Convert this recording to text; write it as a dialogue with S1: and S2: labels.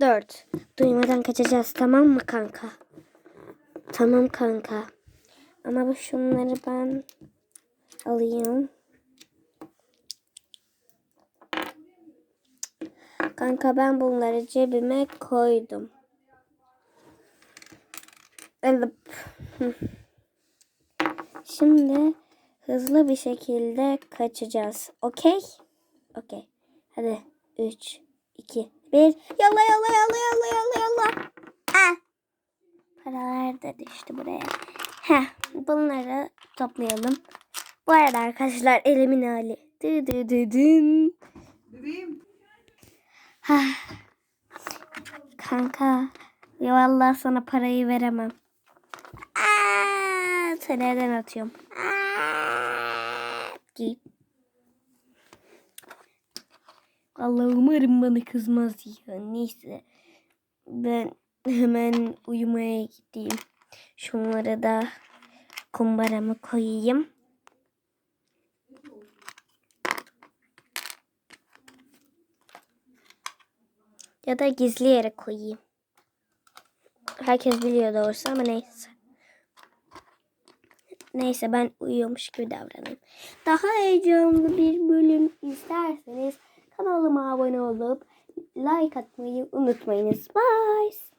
S1: Dört. Duymadan kaçacağız tamam mı kanka? Tamam kanka. Ama bu şunları ben alayım. Kanka ben bunları cebime koydum. Alıp. Şimdi hızlı bir şekilde kaçacağız. Okey? Okey. Hadi. 3, 2, 1. Yalla yalla yalla yalla yalla yalla. Ah. Paralar da düştü buraya. Heh, bunları toplayalım. Bu arada arkadaşlar elimin hali. Dı dı dı dın.
S2: Bebeğim.
S1: Hah. Kanka. Ya vallahi sana parayı veremem. Aa, seni evden atıyorum. Aa, git. Allah umarım bana kızmaz ya. Neyse. Ben hemen uyumaya gideyim. Şunları da kumbarama koyayım. Ya da gizli yere koyayım. Herkes biliyor doğrusu ama neyse. Neyse ben uyuyormuş gibi davranayım. Daha heyecanlı bir bölüm isterseniz kanalıma abone olup like atmayı unutmayınız. Bye.